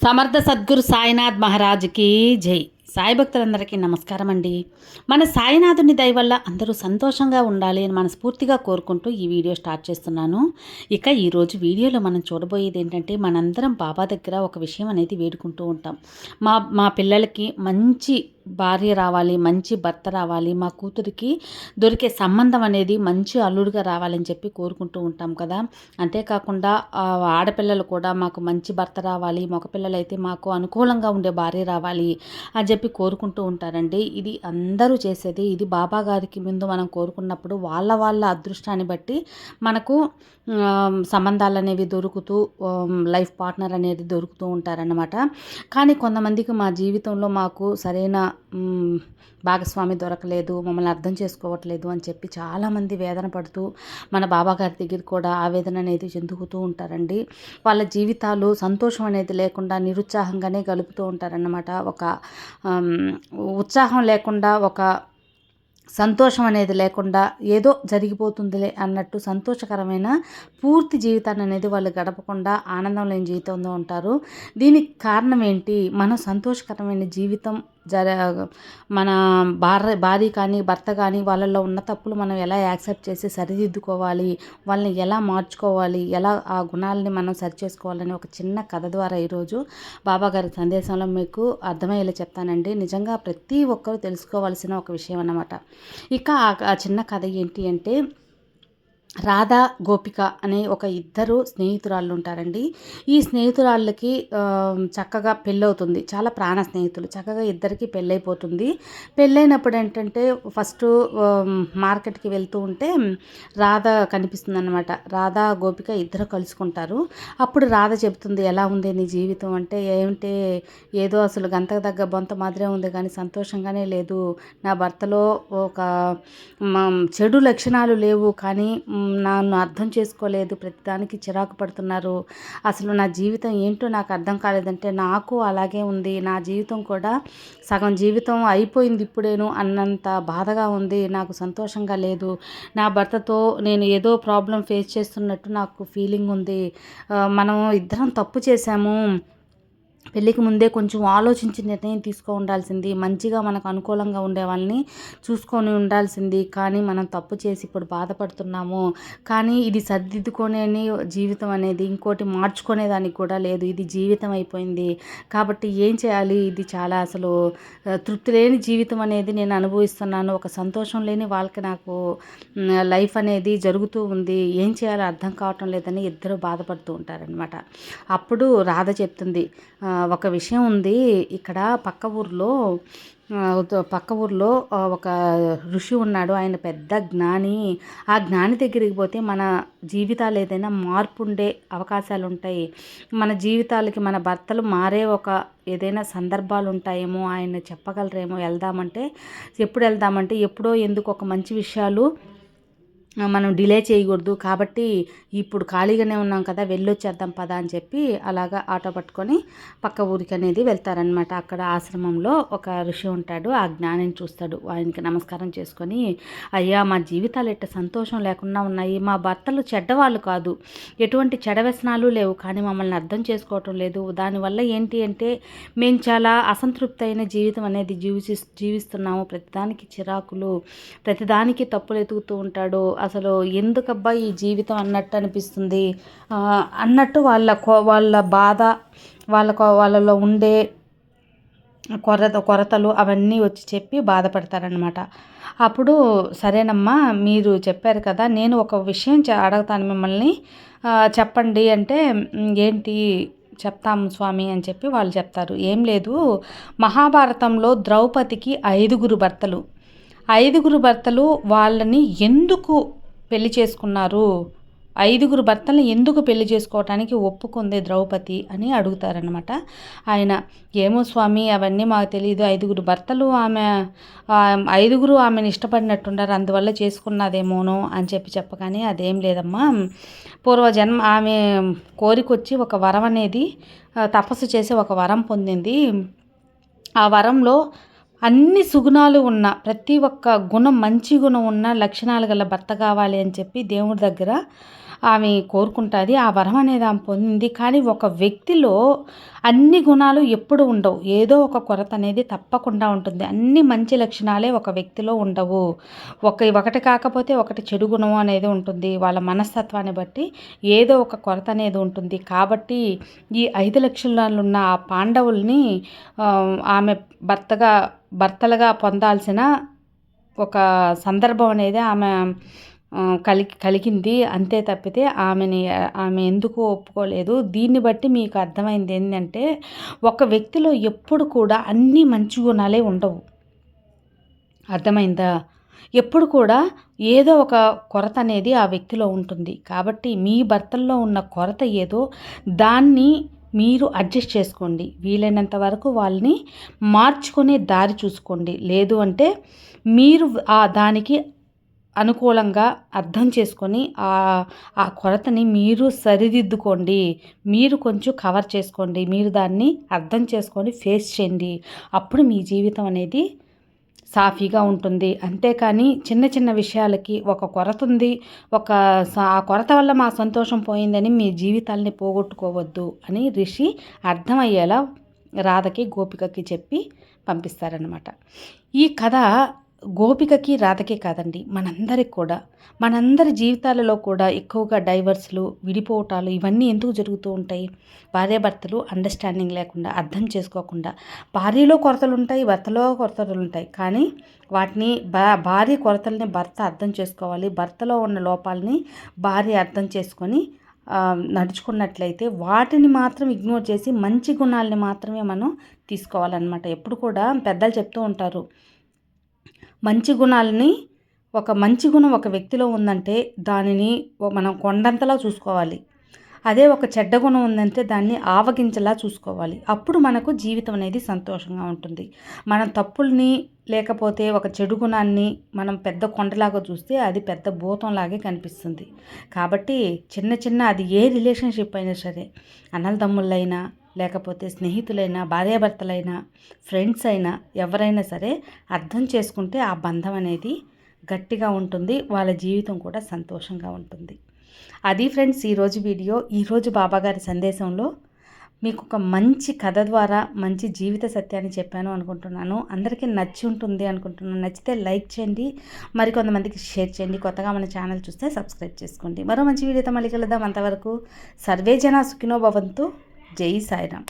సమర్థ సద్గురు సాయినాథ్ మహారాజ్కి జై. సాయి భక్తులందరికీ నమస్కారం అండి మన సాయినాథుని దయ వల్ల అందరూ సంతోషంగా ఉండాలి అని మనస్ఫూర్తిగా కోరుకుంటూ ఈ వీడియో స్టార్ట్ చేస్తున్నాను. ఇక ఈరోజు వీడియోలో మనం చూడబోయేది ఏంటంటే మనందరం బాబా దగ్గర ఒక విషయం అనేది వేడుకుంటూ ఉంటాం. మా మా పిల్లలకి మంచి భార్య రావాలి మంచి భర్త రావాలి మా కూతురికి దొరికే సంబంధం అనేది మంచి అల్లుడిగా రావాలని చెప్పి కోరుకుంటూ ఉంటాం కదా. అంతేకాకుండా ఆడపిల్లలు కూడా మాకు మంచి భర్త రావాలి మగపిల్లలు అయితే మాకు అనుకూలంగా ఉండే భార్య రావాలి అని చెప్పి కోరుకుంటూ ఉంటారండి. ఇది అందరూ చేసేది ఇది బాబా గారికి ముందు మనం కోరుకున్నప్పుడు వాళ్ళ వాళ్ళ అదృష్టాన్ని బట్టి మనకు సంబంధాలు అనేవి దొరుకుతూ లైఫ్ పార్ట్నర్ అనేది దొరుకుతూ ఉంటారన్నమాట. కానీ కొంతమందికి మా జీవితంలో మాకు సరైన భాగస్వామి దొరకలేదు మమ్మల్ని అర్థం చేసుకోవట్లేదు అని చెప్పి చాలామంది వేదన పడుతూ మన బాబాగారి దగ్గర కూడా ఆవేదన అనేది చెందుకుతూ ఉంటారండి. వాళ్ళ జీవితాలు సంతోషం అనేది లేకుండా నిరుత్సాహంగానే గలుపుతూ ఉంటారన్నమాట. ఒక ఉత్సాహం లేకుండా ఒక సంతోషం అనేది లేకుండా ఏదో జరిగిపోతుందిలే అన్నట్టు సంతోషకరమైన పూర్తి జీవితాన్ని అనేది వాళ్ళు గడపకుండా ఆనందం లేని జీవితంలో ఉంటారు. దీనికి కారణం ఏంటి? మనం సంతోషకరమైన జీవితం జర మన భార్య భార్య కానీ భర్త కానీ వాళ్ళల్లో ఉన్న తప్పులు మనం ఎలా యాక్సెప్ట్ చేసి సరిదిద్దుకోవాలి? వాళ్ళని ఎలా మార్చుకోవాలి? ఎలా ఆ గుణాలని మనం సరి చేసుకోవాలని ఒక చిన్న కథ ద్వారా ఈరోజు బాబా గారి సందేశంలో మీకు అర్థమయ్యేలా చెప్తానండి. నిజంగా ప్రతి ఒక్కరూ తెలుసుకోవాల్సిన ఒక విషయం అన్నమాట. ఇక ఆ చిన్న కథ ఏంటి అంటే రాధా గోపిక అనే ఒక ఇద్దరు స్నేహితురాళ్ళు ఉంటారండి. ఈ స్నేహితురాళ్ళకి చక్కగా పెళ్ళవుతుంది. చాలా ప్రాణ స్నేహితులు. చక్కగా ఇద్దరికి పెళ్ళైపోతుంది. పెళ్ళైనప్పుడు ఏంటంటే ఫస్ట్ మార్కెట్కి వెళ్తూ ఉంటే రాధ కనిపిస్తుంది అనమాట రాధా గోపిక ఇద్దరు కలుసుకుంటారు. అప్పుడు రాధ చెబుతుంది ఎలా ఉంది నీ జీవితం? అంటే ఏమిటి ఏదో అసలు గంతకు తగ్గ బొంత మాదిరే ఉంది కానీ సంతోషంగానే లేదు. నా భర్తలో ఒక చెడు లక్షణాలు లేవు కానీ నన్ను అర్థం చేసుకోలేదు ప్రతిదానికి చిరాకు పడుతున్నారు. అసలు నా జీవితం ఏంటో నాకు అర్థం కాలేదంటే నాకు అలాగే ఉంది. నా జీవితం కూడా సగం జీవితం అయిపోయింది ఇప్పుడేను అన్నంత బాధగా ఉంది. నాకు సంతోషంగా లేదు. నా భర్తతో నేను ఏదో ప్రాబ్లం ఫేస్ చేస్తున్నట్టు నాకు ఫీలింగ్ ఉంది. మనం ఇద్దరం తప్పు చేశాము. పెళ్ళికి ముందే కొంచెం ఆలోచించి నిర్ణయం తీసుకో ఉండాల్సింది మంచిగా మనకు అనుకూలంగా ఉండే వాళ్ళని చూసుకొని ఉండాల్సింది. కానీ మనం తప్పు చేసి ఇప్పుడు బాధపడుతున్నాము. కానీ ఇది సర్దిద్దుకునే జీవితం అనేది ఇంకోటి మార్చుకునేదానికి కూడా లేదు. ఇది జీవితం అయిపోయింది. కాబట్టి ఏం చేయాలి? ఇది చాలా అసలు తృప్తి లేని జీవితం అనేది నేను అనుభవిస్తున్నాను. ఒక సంతోషం లేని వాళ్ళకి నాకు లైఫ్ అనేది జరుగుతూ ఉంది. ఏం చేయాలో అర్థం కావటం లేదని ఇద్దరు బాధపడుతూ ఉంటారనమాట అప్పుడు రాధ చెప్తుంది ఒక విషయం ఉంది. ఇక్కడ పక్క ఊర్లో పక్క ఊర్లో ఒక ఋషి ఉన్నాడు. ఆయన పెద్ద జ్ఞాని. ఆ జ్ఞాని దగ్గరికి పోతే మన జీవితాలు ఏదైనా మార్పు ఉండే అవకాశాలు ఉంటాయి మన జీవితాలకి మన భర్తలు మారే ఒక ఏదైనా సందర్భాలు ఉంటాయేమో ఆయన చెప్పగలరేమో వెళ్దామంటే ఎప్పుడు వెళ్దామంటే ఎప్పుడో ఎందుకు ఒక మంచి విషయాలు మనం డిలే చేయకూడదు. కాబట్టి ఇప్పుడు ఖాళీగానే ఉన్నాం కదా వెళ్ళొచ్చేద్దాం పదా అని చెప్పి అలాగా ఆటో పట్టుకొని పక్క ఊరికి అనేది వెళ్తారనమాట అక్కడ ఆశ్రమంలో ఒక ఋషి ఉంటాడు ఆ జ్ఞానిని చూస్తాడు. ఆయనకి నమస్కారం చేసుకొని అయ్యా మా జీవితాలు ఎట్ట సంతోషం లేకుండా ఉన్నాయి. మా భర్తలు చెడ్డవాళ్ళు కాదు. ఎటువంటి చెడవ్యసనాలు లేవు. కానీ మమ్మల్ని అర్థం చేసుకోవటం లేదు. దానివల్ల ఏంటి అంటే మేము చాలా అసంతృప్తి అయిన జీవితం అనేది జీవిసి జీవిస్తున్నాము. ప్రతిదానికి చిరాకులు ప్రతిదానికి తప్పులు ఎతుకుతూ ఉంటాడు. అసలు ఎందుకబ్బా ఈ జీవితం అన్నట్టు అనిపిస్తుంది? అన్నట్టు వాళ్ళ కో- వాళ్ళ బాధ వాళ్ళ వాళ్ళలో ఉండే కొరత కొరతలు అవన్నీ వచ్చి చెప్పి బాధపడతారనమాట అప్పుడు సరేనమ్మా మీరు చెప్పారు కదా నేను ఒక విషయం అడుగుతాను మిమ్మల్ని. చెప్పండి అంటే ఏంటి చెప్తాము స్వామి అని చెప్పి వాళ్ళు చెప్తారు. ఏం లేదు. మహాభారతంలో ద్రౌపదికి ఐదుగురు భర్తలు. ఐదుగురు భర్తలు వాళ్ళని ఎందుకు పెళ్ళి చేసుకున్నారు? ఐదుగురు భర్తలను ఎందుకు పెళ్ళి చేసుకోవటానికి ఒప్పుకుంది ద్రౌపది అని అడుగుతారనమాట ఆయన ఏమో స్వామి అవన్నీ మాకు తెలియదు ఐదుగురు భర్తలు ఆమె ఐదుగురు ఆమెను ఇష్టపడినట్టున్నారు. అందువల్ల చేసుకున్నదేమోనో అని చెప్పి చెప్పగానే అదేం లేదమ్మా. పూర్వజన్మ ఆమె కోరికొచ్చి ఒక వరం అనేది తపస్సు చేసి ఒక వరం పొందింది. ఆ వరంలో అన్ని సుగుణాలు ఉన్న ప్రతి ఒక్క గుణం మంచి గుణం ఉన్న లక్షణాలు గల భర్త కావాలి అని చెప్పి దేవుడి దగ్గర ఆమె కోరుకుంటుంది. ఆ వరం అనేది ఆమె పొందింది. కానీ ఒక వ్యక్తిలో అన్ని గుణాలు ఎప్పుడు ఉండవు. ఏదో ఒక కొరత అనేది తప్పకుండా ఉంటుంది. అన్ని మంచి లక్షణాలే ఒక వ్యక్తిలో ఉండవు. ఒక ఒకటి కాకపోతే ఒకటి చెడు గుణం అనేది ఉంటుంది. వాళ్ళ మనస్తత్వాన్ని బట్టి ఏదో ఒక కొరత అనేది ఉంటుంది. కాబట్టి ఈ ఐదు లక్షణాలు ఉన్న ఆ పాండవుల్ని ఆమె భర్తగా భర్తలుగా పొందాల్సిన ఒక సందర్భం అనేది ఆమె కలిగి కలిగింది. అంతే తప్పితే ఆమెని ఆమె ఎందుకు ఒప్పుకోలేదు? దీన్ని బట్టి మీకు అర్థమైంది ఏంటంటే ఒక వ్యక్తిలో ఎప్పుడు కూడా అన్ని మంచి గుణాలే ఉండవు. అర్థమైందా? ఎప్పుడు కూడా ఏదో ఒక కొరత అనేది ఆ వ్యక్తిలో ఉంటుంది. కాబట్టి మీ భర్తల్లో ఉన్న కొరత ఏదో దాన్ని మీరు అడ్జస్ట్ చేసుకోండి. వీలైనంత వరకు వాళ్ళని మార్చుకునే దారి చూసుకోండి. లేదు అంటే మీరు ఆ దానికి అనుకూలంగా అర్థం చేసుకొని ఆ కొరతని మీరు సరిదిద్దుకోండి. మీరు కొంచెం కవర్ చేసుకోండి. మీరు దాన్ని అర్థం చేసుకొని ఫేస్ చేయండి. అప్పుడు మీ జీవితం అనేది సాఫీగా ఉంటుంది. అంతేకాని చిన్న చిన్న విషయాలకి ఒక కొరత ఉంది. ఒక ఆ కొరత వల్ల మా సంతోషం పోయిందని మీ జీవితాల్ని పోగొట్టుకోవద్దు అని రిషి అర్థమయ్యేలా రాధకి గోపికకి చెప్పి పంపిస్తారనమాట ఈ కథ గోపికకి రాధకే కాదండి మనందరికి కూడా. మనందరి జీవితాలలో కూడా ఎక్కువగా డైవర్స్లు విడిపోవటాలు ఇవన్నీ ఎందుకు జరుగుతూ ఉంటాయి? భార్యాభర్తలు అండర్స్టాండింగ్ లేకుండా అర్థం చేసుకోకుండా. భార్యలో కొరతలు ఉంటాయి భర్తలో కొరతలు ఉంటాయి. కానీ వాటిని భా భార్య కొరతల్ని భర్త అర్థం చేసుకోవాలి. భర్తలో ఉన్న లోపాలని భార్య అర్థం చేసుకొని నడుచుకున్నట్లయితే వాటిని మాత్రం ఇగ్నోర్ చేసి మంచి గుణాలని మాత్రమే మనం తీసుకోవాలన్నమాట. ఎప్పుడు కూడా పెద్దలు చెప్తూ ఉంటారు మంచి గుణాలని ఒక మంచి గుణం ఒక వ్యక్తిలో ఉందంటే దానిని మనం కొండంతలా చూసుకోవాలి. అదే ఒక చెడ్డ గుణం ఉందంటే దాన్ని ఆవగించలా చూసుకోవాలి. అప్పుడు మనకు జీవితం అనేది సంతోషంగా ఉంటుంది. మన తప్పుల్ని లేకపోతే ఒక చెడు గుణాన్ని మనం పెద్ద కొండలాగా చూస్తే అది పెద్ద భూతంలాగే కనిపిస్తుంది. కాబట్టి చిన్న చిన్న అది ఏ రిలేషన్షిప్ అయినా సరే అన్నలదమ్ముళ్ళైనా లేకపోతే స్నేహితులైనా భార్యాభర్తలైనా ఫ్రెండ్స్ అయినా ఎవరైనా సరే అర్థం చేసుకుంటే ఆ బంధం అనేది గట్టిగా ఉంటుంది వాళ్ళ జీవితం కూడా సంతోషంగా ఉంటుంది. అది ఫ్రెండ్స్ ఈరోజు వీడియో ఈరోజు బాబాగారి సందేశంలో మీకు ఒక మంచి కథ ద్వారా మంచి జీవిత సత్యాన్ని చెప్పాను అనుకుంటున్నాను. అందరికీ నచ్చి ఉంటుంది అనుకుంటున్నాను. నచ్చితే లైక్ చేయండి మరి కొంతమందికి షేర్ చేయండి. కొత్తగా మన ఛానల్ చూస్తే సబ్స్క్రైబ్ చేసుకోండి. మరో మంచి వీడియోతో మళ్ళీ కలుద్దాం. అంతవరకు సర్వే జన సుఖినో భవంతు. జై సాయిరామ్.